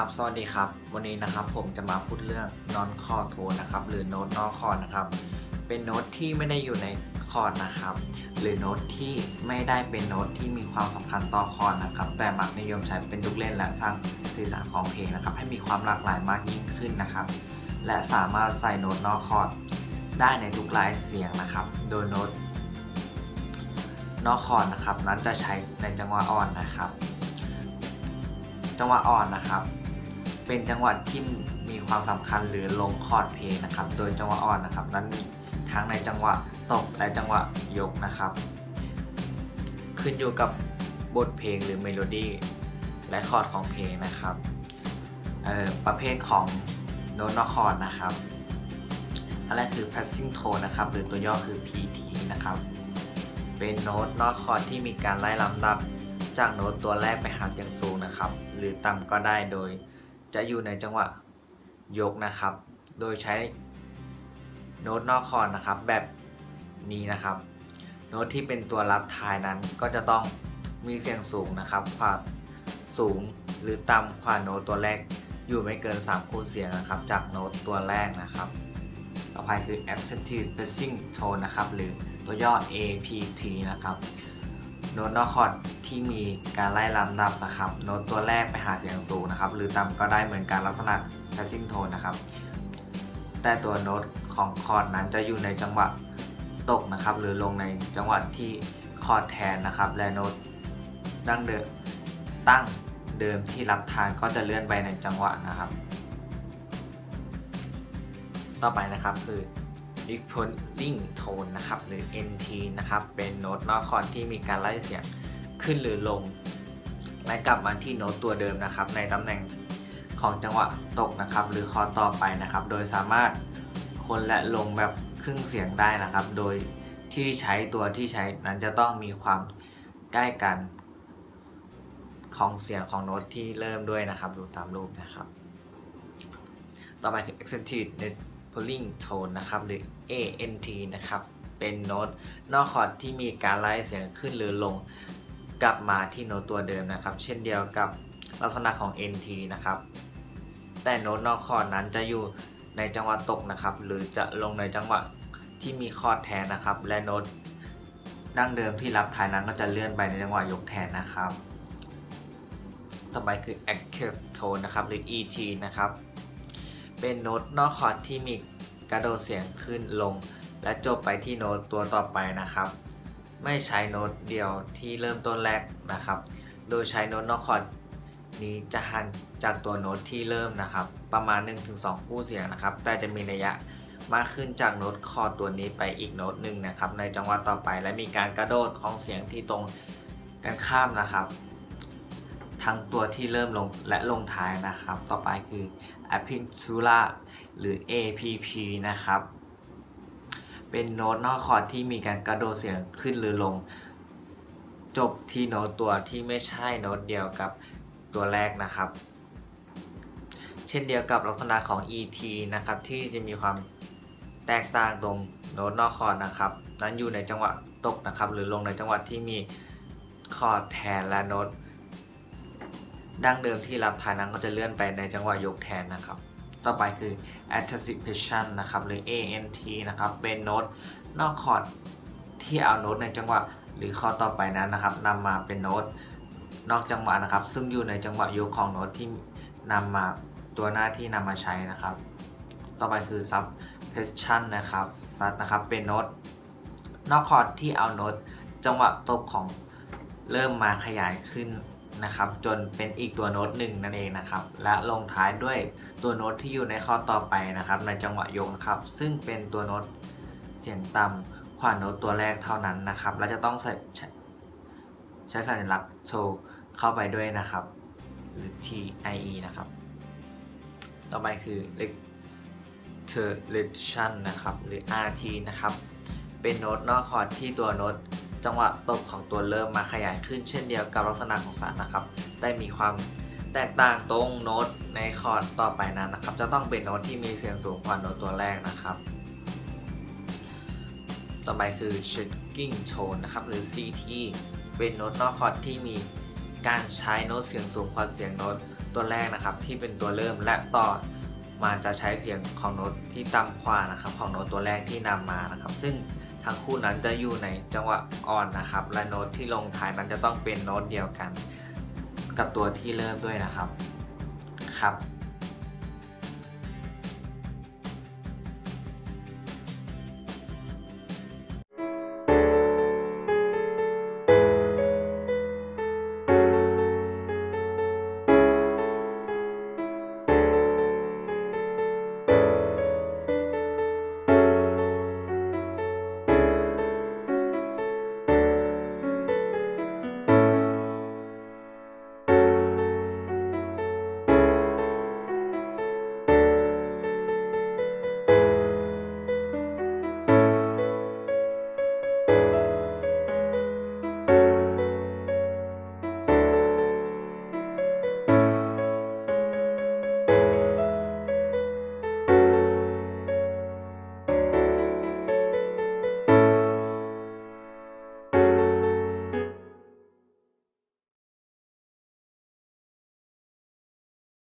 ครับสวัสดีครับ วันนี้นะครับผมจะมาพูดเรื่อง non chord tone นะครับ หรือโน้ตนอกคอร์ดนะครับ เป็นโน้ตที่ไม่ได้อยู่ในคอร์ดนะครับ หรือโน้ตที่ไม่ได้เป็นโน้ตที่มีความสำคัญต่อคอร์ดนะครับ แต่มักนิยมใช้เป็นลูกเล่นและสร้างสีสันของเพลงนะครับ ให้มีความหลากหลายมากยิ่งขึ้นนะครับ และสามารถใส่โน้ตนอกคอร์ดได้ในทุกลายเสียงนะครับ โดยโน้ตนอกคอร์ดนะครับ นั้นจะใช้ในจังหวะอ่อนนะครับจังหวะอ่อนนะครับ เป็นจังหวะที่มีความสำคัญหรือลงคอร์ดเพลงนะครับ โดยจังหวะอ่อนนะครับ นั้นมีทั้งในจังหวะตกและจังหวะยกนะครับ ขึ้นอยู่กับบทเพลงหรือเมโลดี้และคอร์ดของเพลงนะครับประเภทของโน้ตนอคอร์ดนะครับอันแรกคือ passing tone นะครับ หรือตัวย่อคือ PT นะครับ เป็นโน้ตนอกคอร์ดที่มีการไล่ลำดับจากโน้ตตัวแรกไปหาเสียงสูงนะครับ หรือต่ำก็ได้โดย จะอยู่ในจังหวะยกนะครับ โดยใช้โน้ตนอกคอร์ดนะครับ แบบนี้นะครับ โน้ตที่เป็นตัวรับทายนั้นก็จะต้องมีเสียงสูงนะครับ ความสูงหรือต่ำกว่าโน้ตตัวแรกอยู่ไม่เกิน 3 คู่เสียงนะครับ จากโน้ตตัวแรกนะครับ ต่อไปคือ accented passing tone นะครับ หรือตัวย่อ APT นะครับ โน้ตนอกคอร์ดที่มีการไล่ลำดับนะครับ โน้ตตัวแรกไปหาเสียงสูงนะครับ หรือต่ำก็ได้เหมือนกันลักษณะ passing tone นะครับ แต่ตัวโน้ตของคอร์ดนั้นจะอยู่ในจังหวะตกนะครับ หรือลงในจังหวะที่คอร์ดแทนนะครับ และโน้ตดั้งเดิมตั้งเดิมที่รับทานก็จะเลื่อนไปในจังหวะนะครับ ต่อไปนะครับคือ equaling tone นะครับ หรือ NT นะครับ เป็นโน้ตนอกคอร์ดที่มีการไล่เสียงขึ้นหรือลง และกลับมาที่โน้ตตัวเดิมนะครับ ในตำแหน่งของจังหวะตกนะครับ หรือคอร์ดต่อไปนะครับ โดยสามารถคนและลงแบบครึ่งเสียงได้นะครับ โดยที่ใช้ตัวที่ใช้นั้นจะต้องมีความใกล้กันของเสียงของโน้ตที่เริ่มด้วยนะครับ ดูตามรูปนะครับ ต่อไปคือ accented pulling tone นะครับ หรือ ANT นะครับ เป็นโน้ตนอกคอร์ดที่มีการไล่เสียงขึ้นหรือลงกลับมาที่โน้ตตัวเดิมนะครับ เช่นเดียวกับลักษณะของ NT นะครับ แต่โน้ตนอกคอร์ดนั้นจะอยู่ในจังหวะตกนะครับ หรือจะลงในจังหวะที่มีคอร์ดแทนนะครับ และโน้ตดั้งเดิมที่รับทายนั้นก็จะเลื่อนไปในจังหวะยกแทนนะครับ ต่อไปคือ active tone นะครับ หรือ ET นะครับ เป็นโน้ตนอกคอร์ดที่มีกระโดดเสียงขึ้นลง และจบไปที่โน้ตตัวต่อไปนะครับ ไม่ใช้โน้ตเดียวที่เริ่มต้นแรกนะครับ โดยใช้โน้ตนอกคอร์ดนี้จะห่างจากตัวโน้ตที่เริ่มนะครับ ประมาณ 1-2 คู่เสียงนะครับ แต่จะมีระยะมากขึ้นจากโน้ตคอร์ดตัวนี้ไปอีกโน้ตหนึ่งนะครับ ในจังหวะต่อไปและมีการกระโดดของเสียงที่ตรงกันข้ามนะครับ ทั้งตัวที่เริ่มลงและลงท้ายนะครับ ต่อไปคือ a p i n s u l a หรือ APP นะครับ เป็นโน้ตนอกคอร์ดที่มีการกระโดดเสียงขึ้นหรือลง จบที่โน้ตตัวที่ไม่ใช่โน้ตเดียวกับตัวแรกนะครับ เช่นเดียวกับลักษณะของ ET นะครับ ที่จะมีความแตกต่างตรงโน้ตนอกคอร์ดนะครับ นั้นอยู่ในจังหวะตกนะครับ หรือลงในจังหวะที่มีคอร์ดแทนและโน้ต ดั้งเดิมที่รับทายนั้นก็จะเลื่อนไปในจังหวะยกแทนนะครับ ต่อไปคือ anticipation นะครับหรือ ANT นะครับ เป็นโน้ตนอกคอร์ดที่เอาโน้ตในจังหวะหรือคอต่อไปนั้นนะครับนำมาเป็นโน้ตนอกจังหวะนะครับ ซึ่งอยู่ในจังหวะยกของโน้ตที่นำมาตัวหน้าที่นำมาใช้นะครับ ต่อไปคือ subpression นะครับซัดนะครับเป็นโน้ตนอกคอร์ดที่เอาโน้ตจังหวะตบของเริ่มมาขยายขึ้น นะครับ จนเป็นอีกตัวโน้ตหนึ่งนั่นเองนะครับ และลงท้ายด้วยตัวโน้ตที่อยู่ในข้อต่อไปนะครับ ในจังหวะยกนะครับ ซึ่งเป็นตัวโน้ตเสียงต่ำกว่าโน้ตตัวแรกเท่านั้นนะครับ และจะต้องใส่ใช้ใช้สัญลักษณ์โชว์เข้าไปด้วยนะครับ หรือ TIE นะครับ ต่อไปคือ reiteration นะครับ หรือ RT นะครับ เป็นโน้ตนอกคอร์ดที่ตัวโน้ต จังหวะตบของตัวเริ่มมาขยายขึ้นเช่นเดียวกับลักษณะของสารนะครับ ได้มีความแตกต่างตรงโน้ตในคอร์ดต่อไปนั้นนะครับ จะต้องเป็นโน้ตที่มีเสียงสูงกว่าโน้ตตัวแรกนะครับ ต่อไปคือ shaking tone นะครับ หรือ CT เป็นโน้ตนอกคอร์ดที่มีการใช้โน้ตเสียงสูงกว่าเสียงโน้ตตัวแรกนะครับ ที่เป็นตัวเริ่มและต่อมาจะใช้เสียงของโน้ตที่ต่ำกว่านะครับ ของโน้ตตัวแรกที่นำมานะครับ ซึ่ง ทั้งคู่นั้นจะอยู่ในจังหวะอ่อนนะครับ และโน้ตที่ลงท้ายนั้นจะต้องเป็นโน้ตเดียวกัน กับตัวที่เริ่มด้วยนะครับครับ